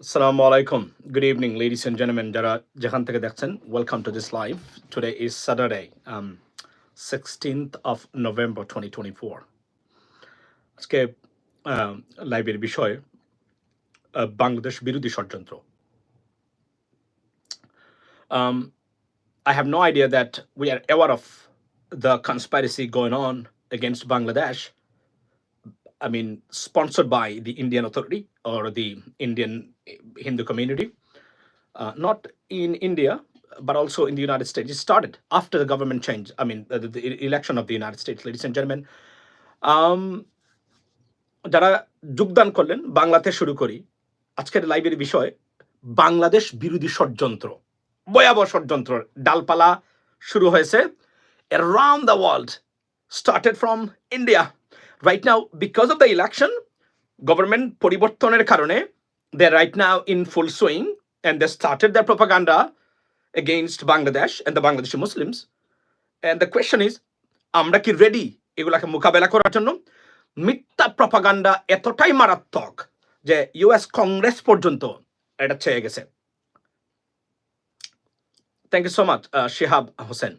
Assalamu alaikum. Good evening, ladies and gentlemen. যারা যেখান থেকে দেখছেন welcome to this live. Today is Saturday, um, 16th of November 2024. আজকে লাইভের বিষয় আহ, বাংলাদেশ বিরোধী ষড়যন্ত্র Um, I have no idea that we are aware of the conspiracy going on against Bangladesh. I mean, sponsored by the Indian authority or the Indian Hindu community, uh, not in India, but also in the United States. It started after the government change. I mean, the, the election of the United States, ladies and gentlemen. Um, যারা যোগদান করলেন বাংলাতে শুরু করি আজকের লাইভের বিষয় বাংলাদেশ বিরোধী ষড়যন্ত্র ভয়াবহ ষড়যন্ত্র ডালপালা শুরু হয়েছে around the world started from India right now because of the election government পরিবর্তনের কারণে they right now in full swing and they started the propaganda against Bangladesh and the Bangladeshi Muslims and the question is আমরা কি ready এগুলাকে মোকাবেলা করার জন্য? মিথ্যা propaganda এতটাই মারাত্মক যে ইউএস কংগ্রেস পর্যন্ত এটা চেয়ে গেছে। Thank you so much Shehab Hossain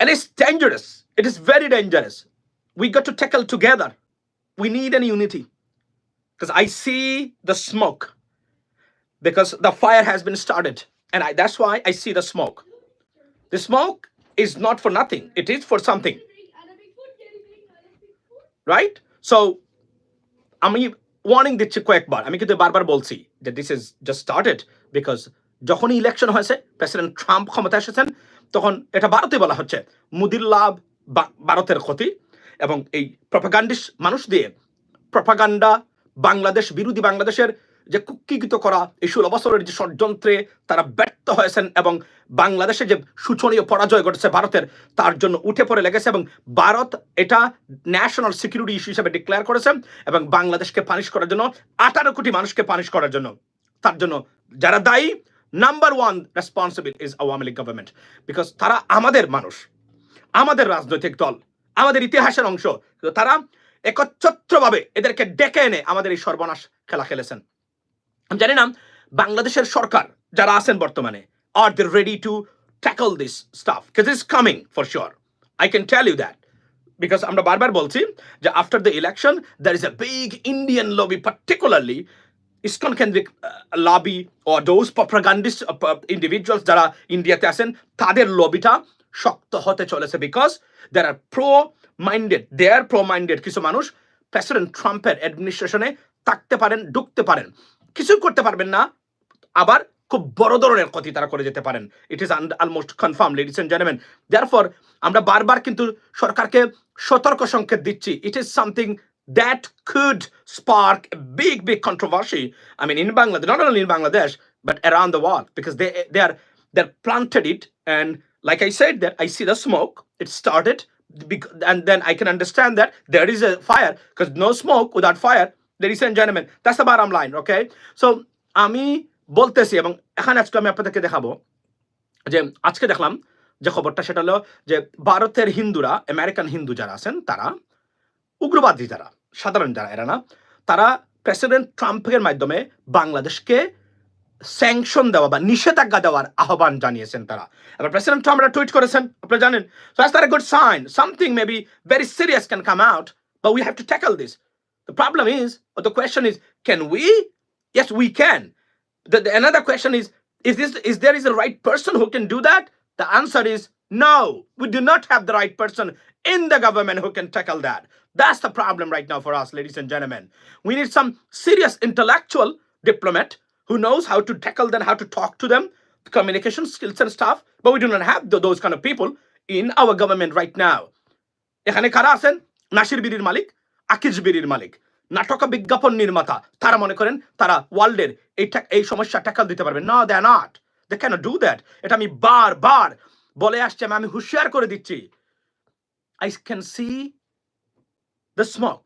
and it's dangerous it is very dangerous we got to tackle together We need an unity. Because I see the smoke. Because the fire has been started. And I, that's why I see the smoke. The smoke is not for nothing, it is for something. Right? So, আমি warning দিচ্ছি কয়েকবার আমি কিন্তু বারবার বলছি যে this is just started because যখনই election হয়েছে প্রেসিডেন্ট ট্রাম্প ক্ষমতা এসেছেন তখন এটা ভারতে বলা হচ্ছে মুদির লাভ ভারতের ক্ষতি এবং এই প্রপাগান্ডিস মানুষ দিয়ে প্রপাগান্ডা বাংলাদেশ, বিরোধী বাংলাদেশের যে কুক্ষিগত করা, এই ষোলো যে ষড়যন্ত্রে তারা ব্যর্থ হয়েছেন এবং বাংলাদেশে যে শোচনীয় পরাজয় ঘটেছে ভারতের, তার জন্য উঠে পড়ে লেগেছে এবং ভারত এটা ন্যাশনাল সিকিউরিটি ইস্যু হিসেবে ডিক্লেয়ার করেছে এবং বাংলাদেশকে পানিশ করার জন্য, আঠারো কোটি মানুষকে পানিশ করার জন্য। তার জন্য যারা দায়ী number one responsible is Awami League government because তারা আমাদের মানুষ, আমাদের রাজনৈতিক দল। আমাদের ইতিহাসের অংশ। তারা একচ্ছত্রভাবে এদেরকে ডেকে এনে আমাদের এই সর্বনাশ খেলা খেলেছেন। আমি জানি না, বাংলাদেশের সরকার যারা আছেন বর্তমানে আর they ready to tackle this stuff because is coming for sure I can tell you that because আমরা বারবার বলছি যে after the election there is a big Indian lobby particularly ISKCON কেন্দ্রিক লবি ও দোজ প্রপাগান্ডিস্ট ইন্ডিভিজুয়ালস যারা ইন্ডিয়াতে আছেন, তাদের লবিটা শক্ত হতে চলেছে because there are pro minded there pro minded কিছু মানুষ প্রেসিডেন্ট ট্রাম্পের অ্যাডমিনিস্ট্রেশনে থাকতে পারেন, ঢুকতে পারেন। কিছু করতে পারবেন না, আবার খুব বড় ধরনের ক্ষতি তারা করে যেতে পারেন। It is almost confirm ladies and gentleman therefore আমরা বারবার কিন্তু সরকারকে সতর্ক সংকেত দিচ্ছি। It is something that could spark big big controversy I mean in Bangladesh not only in Bangladesh but around the world because they they are they are planted it and like i said that i see the smoke it started and then i can understand that there is a fire because no smoke without fire ladies and gentlemen that's the bottom line okay so আমি বলতেছি এবং এখানে আজকে আমি আপনাদেরকে দেখাবো যে আজকে দেখলাম যে খবরটা সেটা হলো যে ভারতের হিন্দুরা আমেরিকান হিন্দু যারা আছেন তারা উগ্রবাদী যারা সাধারণ যারা এরা না তারা প্রেসিডেন্ট ট্রাম্পের মাধ্যমে বাংলাদেশকে স্যাংশন দেওয়া বা নিষেধাজ্ঞা দেওয়ার আহ্বান জানিয়েছেন তারা এবার প্রেসিডেন্ট ট্রাম্প এটা টুইট করেছেন আপনারা জানেন so that's that good sign something maybe very serious can come out but we have to tackle this the problem is the question is can we yes we can the, the- another question is is this is there is a right person who can do that the answer is no we do not have the right person in the government who can tackle that that's the problem right now for us ladies and gentlemen we need some serious intellectual diplomat who knows how to tackle them how to talk to them communication skills and stuff but we do not have th- those kind of people in our government right now এখানে কারা আছেন নাসির বিড়ির মালিক আকিজ বিড়ির মালিক নাটক বিজ্ঞাপন নির্মাতা তারা মনে করেন তারা ওয়ার্ল্ডের এই এই সমস্যা ট্যাকল দিতে পারবে না they not they can do that এটা আমি বার বার বলে আসছি আমি আমি হুঁশিয়ার করে দিচ্ছি I can see the smoke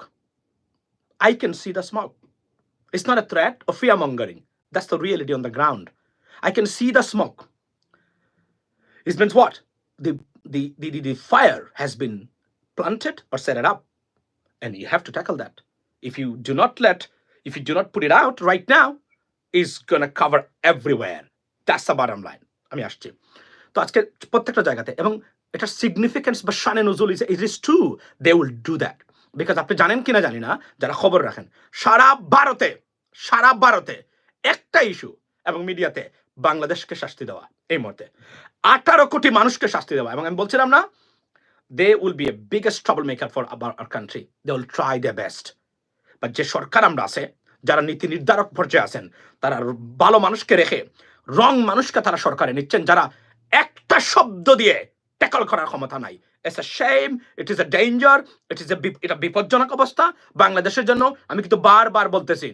I can see the smoke not a threat or fear mongering. That's the reality on the ground. I can see the smoke. It means what? The, the, the, the, the fire has been planted or set it up. And you have to tackle that. If you do not let, if you do not put it out right now, is gonna cover everywhere that's the bottom line আমি আসছি তো আজকে প্রত্যেকটা জায়গাতে এবং এটার significance বা শানে নজুল is it is to they will do that because আপনি জানেন কিনা জানি না যারা খবর রাখেন সারা ভারতে সারা ভারতে একটা ইস্যু এবং মিডিয়াতে বাংলাদেশকে শাস্তি দেওয়া এই মুহূর্তে। আঠারো কোটি মানুষকে শাস্তি দেওয়া এবং আমি বলছিলাম না they will be a biggest trouble maker for our country they will try the best বা যে সরকার আমরা আছে, যারা নীতি নির্ধারক পর্যায়ে আছেন, তারা ভালো মানুষকে রেখে রং মানুষকে তারা সরকারে নিচ্ছেন, যারা একটা শব্দ দিয়ে ট্যাকল করার ক্ষমতা নাই। It's a shame it is a danger it is a এটা বিপজ্জনক অবস্থা বাংলাদেশের জন্য। আমি কিন্তু বারবার বলতেছি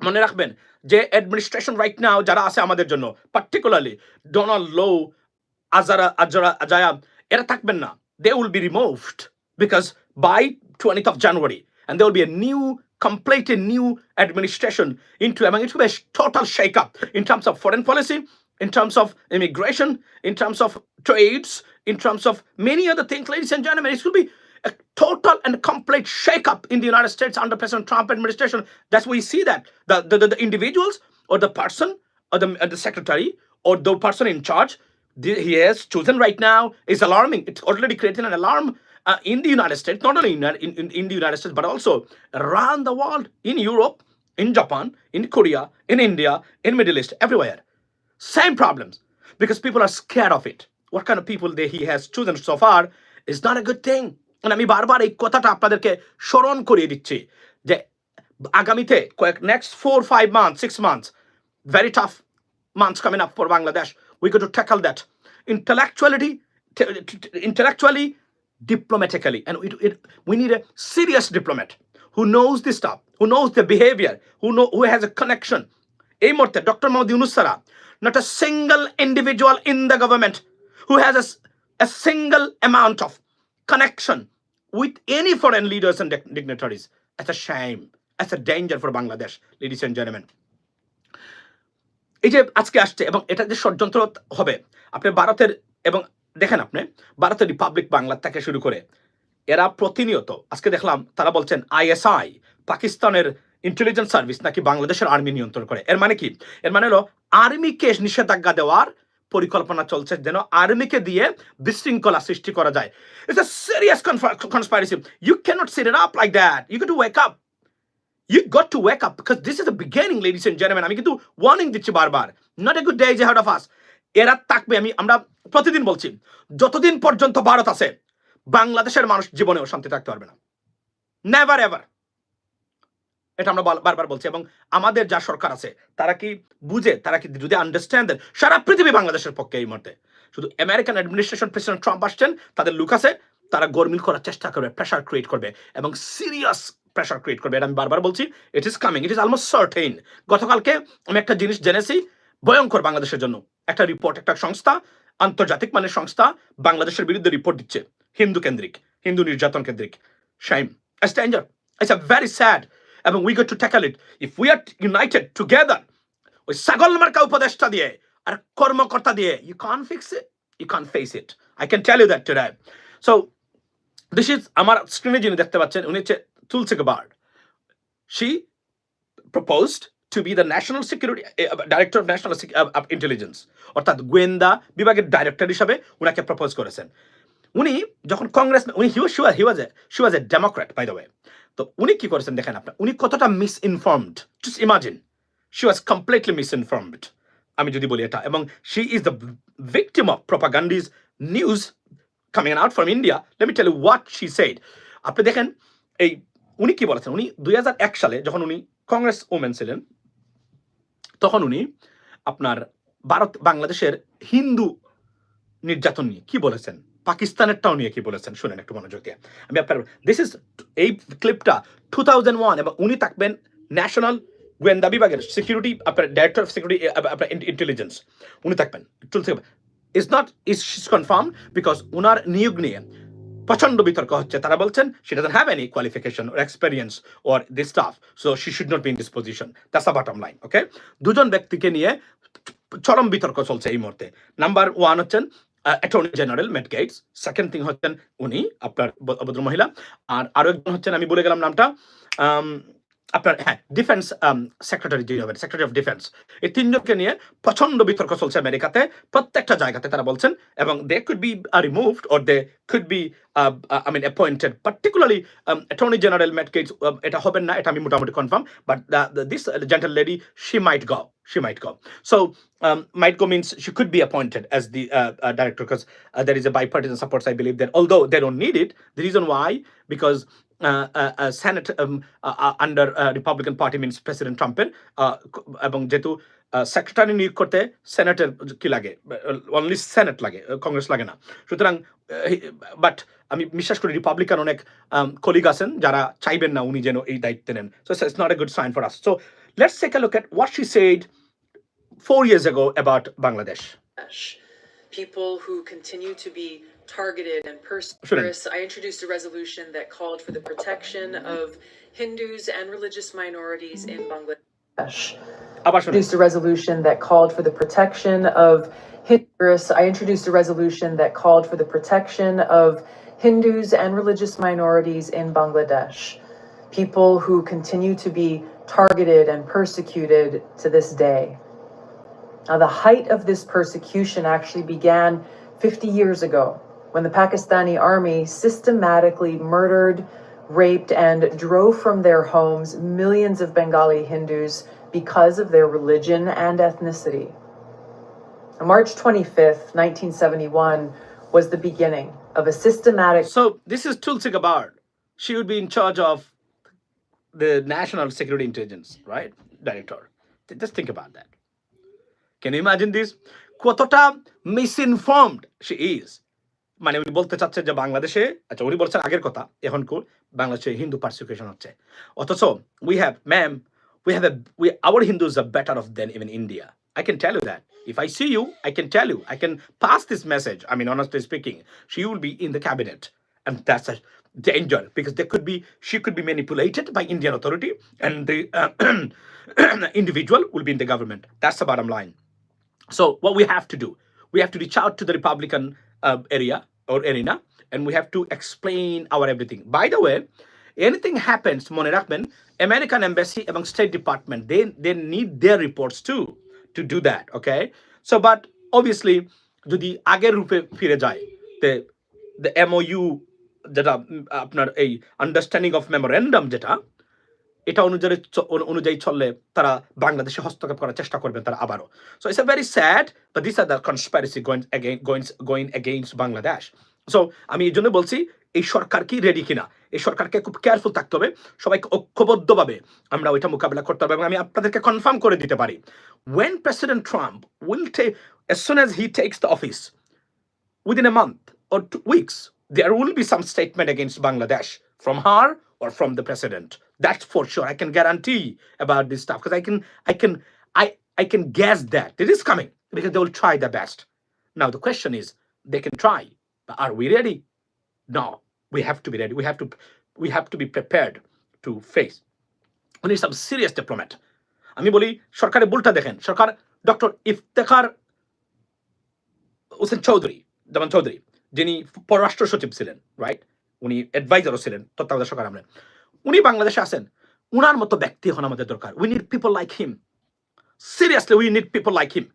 মনে রাখবেন যে অ্যাডমিনিস্ট্রেশন রাইট নাও যারা আছে আমাদের জন্য পার্টিকুলারলি ডোনাল্ড লো আজারা আজরা আজায়া এরা থাকবেন না they will be removed because by twenty of January and there will be a new, completely new administration into, I mean, it will be a total shake-up in terms of foreign policy, in terms of immigration, in terms of trades, in terms of many other things, ladies and gentlemen. It will be a total and complete shake-up in the United States under President Trump administration. That's why we see that the, the, the, the individuals or the person or the, or the secretary or the person in charge the- he has chosen right now is alarming. It's already creating an alarm uh, in the United States, not only in, in, in, the United States, but also around the world, in Europe, in Japan, in Korea, in India, in Middle East, everywhere. Same problems because people are scared of it. What kind of people they, he has chosen so far is not a good thing. And আমি বারবার এই কথাটা আপনাদেরকে স্মরণ করিয়ে দিচ্ছি যে আগামীতে কয়েক next four five month six months coming up for Bangladesh. We got to tackle that intellectuality, t- t- t- intellectually, diplomatically, and we, it, we need a serious diplomat who knows this stuff, who knows the behavior, who know who has a. এই মুহূর্তে doctor Mohammad Yunus ছাড়া not a single individual in the government who has a, s- a single amount of connection with any foreign leaders and dig- dignitaries. That's a shame. That's a danger for Bangladesh, ladies and gentlemen. এই যে আজকে আসছে এবং এটা যে ষড়যন্ত্র হবে আপনি ভারতের এবং দেখেন আপনি ভারতের রিপাবলিক বাংলা থেকে শুরু করে এরা প্রতিনিয়ত আজকে দেখলাম তারা বলছেন আইএসআই পাকিস্তানের ইন্টেলিজেন্স সার্ভিস নাকি বাংলাদেশের আর্মি নিয়ন্ত্রণ করে এর মানে কি এর মানে হলো আর্মিকে নিষেধাজ্ঞা দেওয়ার পরিকল্পনা চলছে যেন আর্মিকে দিয়ে বিশৃঙ্খলা সৃষ্টি করা যায়। It's a serious conspiracy you can't sit it up like that you to wake up got to wake up because this is the beginning, ladies and gentlemen. আমি কিন্তু ওয়ার্নিং দিচ্ছি বারবার। Not a good day is head of us এরা থাকবে আমি আমরা প্রতিদিন বলছি যতদিন পর্যন্ত ভারত আছে বাংলাদেশের মানুষ জীবনেও শান্তি থাকতে পারবে না। নেভার এভার এটা আমরা বারবার বলছি, এবং আমাদের যা সরকার আছে, তারা কি বুঝে, তারা কি যদি আন্ডারস্ট্যান্ড দেন সারা পৃথিবী বাংলাদেশের পক্ষে এই মুহূর্তে। শুধু আমেরিকান অ্যাডমিনিস্ট্রেশন প্রেসিডেন্ট ট্রাম্প আসছেন, তাদের লুক আছে, তারা গরমিল করার চেষ্টা করবে প্রেশার ক্রিয়েট করবে, এবং সিরিয়াস প্রেশার ক্রিয়েট করবে, এটা আমি বারবার বলছি it is coming it is almost certain গতকালকে আমি একটা জিনিস জেনেছি, ভয়ঙ্কর বাংলাদেশের জন্য। একটা রিপোর্ট একটা সংস্থা, আন্তর্জাতিক মানের সংস্থা, বাংলাদেশের বিরুদ্ধে রিপোর্ট দিচ্ছে, হিন্দু কেন্দ্রিক, হিন্দু নির্যাতন কেন্দ্রিক। Shame danger it's a very sad এবং we got to tackle it if we are united together ওই ছাগল মার্কা উপদেশটা দিয়ে আর কর্মকর্তা দিয়ে you can fix it you can face it I can tell you that today so this is আমার স্ক্রিনে যিনি দেখতে পাচ্ছেন উনি হচ্ছে তুলসি be the national security uh, director of national Sec- uh, of intelligence. অর্থাৎ গোয়েন্দা বিভাগের ডাইরেক্টর হিসাবে উনাকে প্রপোজ করেছেন। উনি যখন কংগ্রেস উনি he was he was a she a Democrat by the way তো উনি কি করেছেন দেখেন আপনার, উনি কতটা misinformed just imagine she was completely misinformed আমি যদি বলি এটা, এবং she is the victim of propaganda's news coming out from India let me tell you what she said আপনি দেখেন, এই উনি কি বলেছেন, উনি দুই হাজার এক সালে যখন উনি কংগ্রেস ওমেন ছিলেন, তখন উনি আপনার ভারত বাংলাদেশের হিন্দু নির্যাতন নিয়ে কি বলেছেন? পাকিস্তানেরটাও নিয়ে কি বলেছেন? শুনেন একটু মনোযোগ দিয়ে। আমি আপনার দিস ইজ এই ক্লিপটা টু থাউজেন্ড ওয়ান এবং উনি থাকবেন ন্যাশনাল গোয়েন্দা বিভাগের সিকিউরিটি আপনার ডাইরেক্টর অফ সিকিউরিটি আপনার ইন্টেলিজেন্স উনি থাকবেন। Is not is confirm because উনার নিয়োগ নিয়ে প্রচণ্ড বিতর্ক হচ্ছে। তারা বলছেন she doesn't have any qualification or experience or this stuff so she should not be in this position a bottom line okay দুজন ব্যক্তিকে নিয়ে চরম বিতর্ক চলছে এই মুহূর্তে। নাম্বার ওয়ান হচ্ছেন attorney general Matt Gaetz second thing হচ্ছেন উনি, আপনার অভদ্র মহিলা। আর আরও একজন হচ্ছেন, আমি বলে গেলাম নামটা আপনার হ্যাঁ ডিফেন্স সেক্রেটারি যিনি হবেন সেক্রেটারি অফ ডিফেন্স এই তিনজনকে নিয়ে প্রচণ্ড বিতর্ক চলছে আমেরিকাতে প্রত্যেকটা জায়গাতে তারা বলছেন এবং they could be removed or they could be I mean appointed particularly attorney general এটা না এটা আমি মোটামুটি confirm but this gentle lady she might go she might go. So, um, might go means she could be appointed as the uh, uh, director because uh, there is a bipartisan support. I believe that although they need it, the why because uh, uh, uh, Senate um, uh, uh, under uh, Republican Party means President Trumper uh, এবং যেহেতু secretary নিয়োগ করতে সেনেটের কি লাগে only senate লাগে কংগ্রেস লাগে না সুতরাং বাট আমি বিশ্বাস করি রিপাবলিকান অনেক কলিগ আছেন যারা চাইবেন না উনি যেন এই দায়িত্ব নেন so it's not a good sign for us so let's take a look at what she said four years ago about Bangladesh. people who continue to be targeted and persecuted. I introduced a resolution that called for the protection of Hindus and religious minorities in Bangladesh. I introduced a resolution that called for the protection of Hindus. I introduced a resolution that called for the protection of Hindus and religious minorities in Bangladesh, people who continue to be targeted and persecuted to this day. Now, the height of this persecution actually began 50 years ago when the Pakistani army systematically murdered, raped, and drove from their homes millions of Bengali Hindus because of their religion and ethnicity. On March 25th, 1971, was the beginning of a systematic So this is Tulsi Gabbard. She would be in charge of the National Security Intelligence, right? Director. Th- Just think about that. Can you imagine this? কতটা মিসইনফর্মড she is মানে উনি বলতে চাচ্ছে যে বাংলাদেশে আচ্ছা উনি বলছেন আগের কথা এখন কো বাংলাদেশে হিন্দু পারসিকিউশন হচ্ছে অথচ we have ma'am we have a we our Hindus are better off than even India. I can tell you that. If I see you, I can tell you. I can pass this message. I mean, honestly speaking, she will be in the cabinet, and that's a danger because there could be she could be manipulated by Indian authority, and the uh, individual will be in the government. That's the bottom line. So what we have to do, we have to reach out to the Republican uh, area or arena, and we have to explain our everything. By the way, anything happens, মনে রাখবেন, American Embassy এবং State Department, they, they need their reports too to do that, okay? So, but obviously, যদি আগের রূপে ফিরে যায়, the, the MOU যেটা উম, আপনার এই আন্ডারস্ট্যান্ডিং অফ মেমোরেন্ডাম যেটা এটা অনুযায়ী অনুযায়ী চললে তারা বাংলাদেশে হস্তক্ষেপ করার চেষ্টা করবেন তারা আবারও। So it's a very sad but this are the conspiracy going going going against Bangladesh so আমি এই জন্য বলছি এই সরকার কি রেডি কিনা? এই সরকারকে খুব কেয়ারফুল থাকতে হবে। সবাইকে ঐক্যবদ্ধভাবে আমরা ওইটা মোকাবিলা করতে হবে এবং আমি আপনাদেরকে কনফার্ম করে দিতে পারি। When President Trump will take as soon as he takes the office within a month or two weeks, there will be some statement against Bangladesh from her or from the. That's for sure. I can guarantee about this stuff because I can, I can, I, I can guess that it is coming because they will try their best. Now the question is, they can try, but are we ready? No, we have to be ready. We have to, we have to be prepared to face. We need some serious diplomat. আমি বলি সরকারের ভুলটা দেখেন সরকার doctor Iftekhar Hossain Chowdhury যেমন চৌধুরী যিনি পররাষ্ট্র সচিব ছিলেন রাইট উনি অ্যাডভাইজারও ছিলেন তত্ত্বাবধায়ক সরকার আমলে উনি বাংলাদেশে আসেন উনার মতো ব্যক্তি এখন আমাদের দরকার। We need people like him seriously we need people like him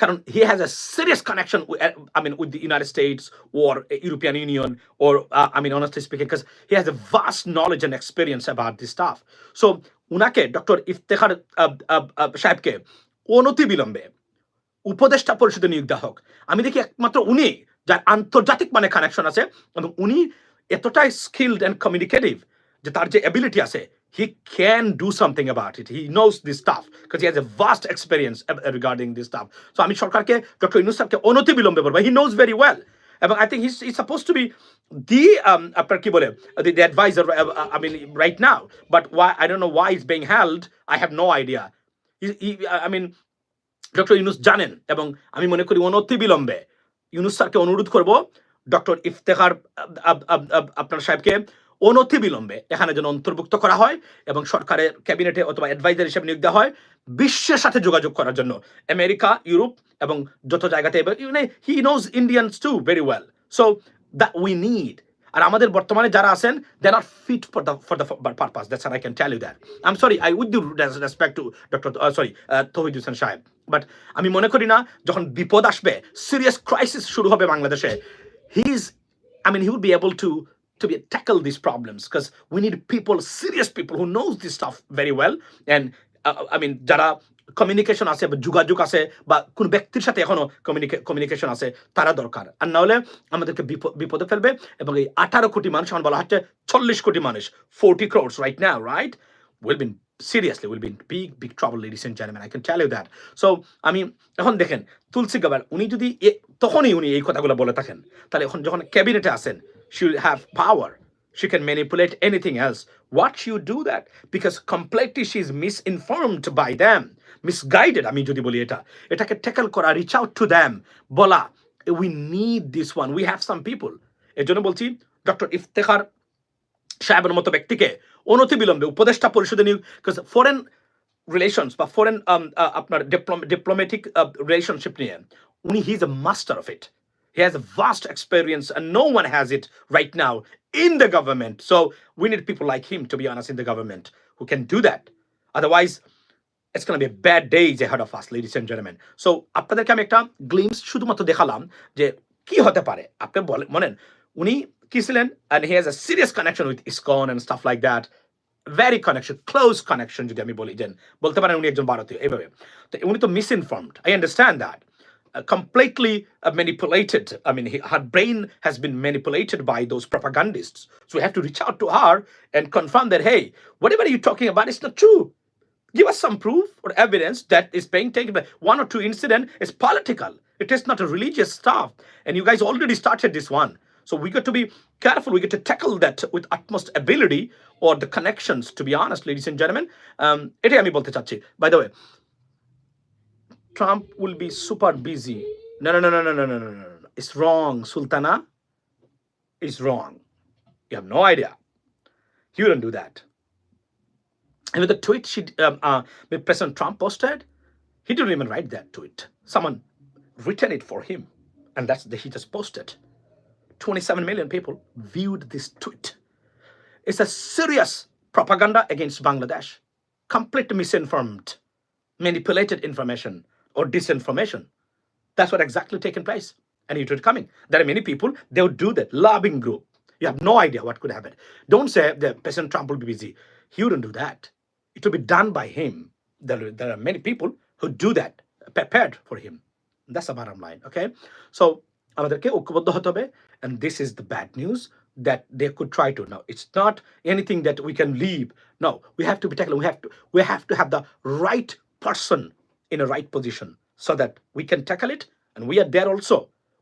কারণ he has a serious connection I mean with the United States or European Union or I mean honestly speaking because he has a vast knowledge and experience about this stuff so উনাকে doctor Iftekhar সাহেবকে অনতি বিলম্বে উপদেষ্টা পরিষদে নিয়োগ দেওয়া হোক। আমি দেখি একমাত্র উনি, যার আন্তর্জাতিক মানে কানেকশন আছে, এবং উনি এতটাই স্কিলড অ্যান্ড কমিউনিকেটিভ যে তার যে এবিলিটি আছে he can do something about it he knows this stuff because he has a vast experience regarding this stuff so আমি সরকারকে ডক্টর ইনুস স্যারকে অনতি বিলম্বে বলব হি নোজ ভেরি ওয়েল এবং I think he suppose to be the আপনার কি বলে the adviser I mean right now but why I don't know why is being held I have no idea I mean doctor Yunus জানেন, এবং আমি মনে করি অনতি বিলম্বে। ইউনুস স্যারকে অনুরোধ করব ডক্টর ইফতেখার আপনার সাহেবকে অনতি বিলম্বে এখানে যেন অন্তর্ভুক্ত করা হয় এবং সরকারের ক্যাবিনেটে অথবা অ্যাডভাইজার হিসেবে নিয়োগ দেওয়া হয় বিশ্বের সাথে যোগাযোগ করার জন্য। আমেরিকা ইউরোপ এবং যত জায়গাতে he knows Indians too very well so that we need are আমাদের বর্তমানে যারা আছেন they are fit for the for the purpose that's are I can tell you that I am sorry I with due respect to doctor sorry Tohid Hossain Saheb but আমি মনে করি না যখন বিপদ আসবে সিরিয়াস ক্রাইসিস শুরু হবে বাংলাদেশে he is I mean, he would be able to to be tackle these problems because we need people, serious people who knows this stuff very well. And uh, I mean, যারা communication আছে বা যোগাযোগ আছে বা কোন ব্যক্তির সাথে এখনও কমিউনিকেশন আছে তারা দরকার। আর না হলে আমাদেরকে বিপ- বিপদে ফেলবে এবং এই আঠারো কোটি মানুষ এখন বলা হচ্ছে চল্লিশ কোটি মানুষ forty crores right now right will been seriously will been big big trouble ladies and gentleman I can tell you that so আমি এখন দেখেন তুলসী গাবার উনি যদি তখনই উনি এই কথাগুলো বলে থাকেন। তাহলে এখন যখন ক্যাবিনেটে আসেন she will have power. She can manipulate anything else. What she would do that? Because completely she is misinformed by them, misguided. আমি যদি বলি এটা এটাকে ট্যাকল করা রিচ আউট টু দ্যাম বলা we need this one we have some people এর জন্য বলছি ডক্টর ইফতেখার সাহেবের মতো ব্যক্তিকে অনতি বিলম্বে উপদেষ্টা পরিষদে নিয়োগ ফরেন রিলেশনস বা ফরেন আপনার ডিপ্লোম্যাটিক রিলেশনশিপ নিয়ে উনি he is a master of it He has a vast experience, and no one has it right now in the government. So we need people like him, to be honest, in the government who can do that. Otherwise, it's going to be a bad days ahead of us, ladies and gentlemen. So আপনাদেরকে আমি একটা glimpse শুধুমাত্র দেখালাম যে কি হতে পারে আপনি বলেন মনেন উনি কি ছিলেন and he has a serious connection with ISKCON and stuff like that. Very connection close connection যদি আমি বলি যেন বলতে পারেন উনি একজন ভারতীয় এইভাবে তো উনি তো misinformed I understand that uh, completely uh, manipulated. I mean, he, her brain has been manipulated by those propagandists. So we have to reach out to her and confirm that, hey, whatever you're talking about is not true. Give us some proof or evidence that is being taken by one or two incident is political. It is not a religious stuff. And you guys already started this one. So we got to be careful. We get to tackle that with utmost ability or the connections, to be honest, ladies and gentlemen. Um, এটাই আমি বলতে চাচ্ছি by the way Trump will be super busy. No, no, no, no, no, no, no, no, no. It's wrong, Sultana. It's wrong. You have no idea. You wouldn't do that. And with the tweet she, um, uh, President Trump posted, he didn't even write that tweet. Someone written it for him, and that's the, he just posted. 27 million people viewed this tweet. It's a serious propaganda against Bangladesh. Complete misinformed, manipulated information or disinformation. That's what exactly taken place. And it would coming. There are many people, they would do that. Lobbying group. You have no idea what could happen. Don't say that President Trump will be busy. He wouldn't do that. It will be done by him. There, there are many people who do that, prepared for him. That's the bottom line. Okay? So আমাদেরকে ঐক্যবদ্ধ হতে হবে and this is the bad news that they could try to now it's not anything that we can leave no we have to be tackling we have to we have to have the right person in a right position so that we can tackle it and we are there also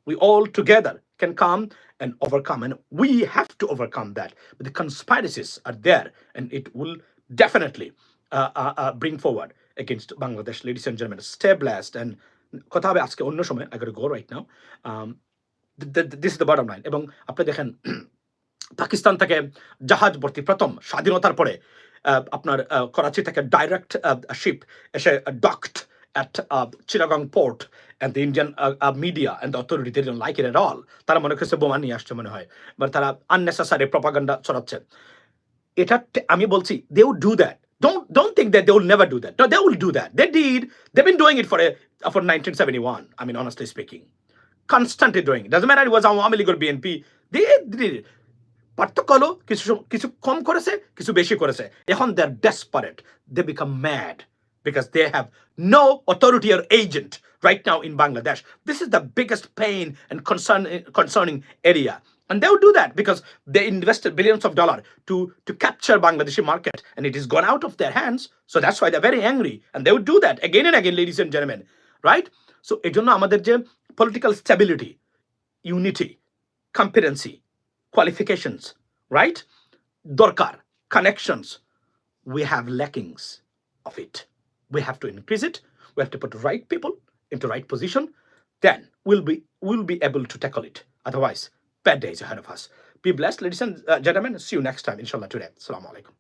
we all together can come and overcome and we have to overcome that but the conspiracies are there and it will definitely uh, uh, uh, bring forward against bangladesh ladies and gentlemen stay blessed and কথা হবে আজকে অন্য সময় I go right now this is the bottom line এবং আপনি দেখেন পাকিস্তান থেকে জাহাজ ভর্তি প্রথম স্বাধীনতার পরে আহ, আপনার আহ, করাচি থেকে ডাইরেক্ট শিপ এসে docked at uh, Chittagong port and the Indian uh, uh, media and the authority they didn't like it at all তারা মনে করছে বোমা নিয়ে আসছে মনে হয় বা তারা আননেসেসারি প্রপাগান্ডা ছড়াচ্ছে এটা আমি বলছি they would do that don't don't think that they will never do that no they will do that they did they've been doing it for a for 1971 i mean honestly speaking constantly doing it doesn't matter it was Awami League or bnp they did it পার্থক্য হলো কিছু কিছু কম করেছে কিছু বেশি করেছে এখন they are desperate they became mad because they have no authority or agent right now in Bangladesh. This is the biggest pain and concern, concerning area. And they will do that because they invested billions of dollars to, to capture Bangladeshi market and it is gone out of their hands. So that's why they're very angry. And they would do that again and again, ladies and gentlemen. Right? So এই জন্য আমাদের যে political stability, unity, competency, qualifications, right? দরকার, connections, we have lackings of it. We have to increase it. We have to put the right people into right position. Then we'll be we'll be able to tackle it. Otherwise, bad days ahead of us. Be blessed, ladies and uh, gentlemen. See you next time, inshallah, today. Assalamu alaikum.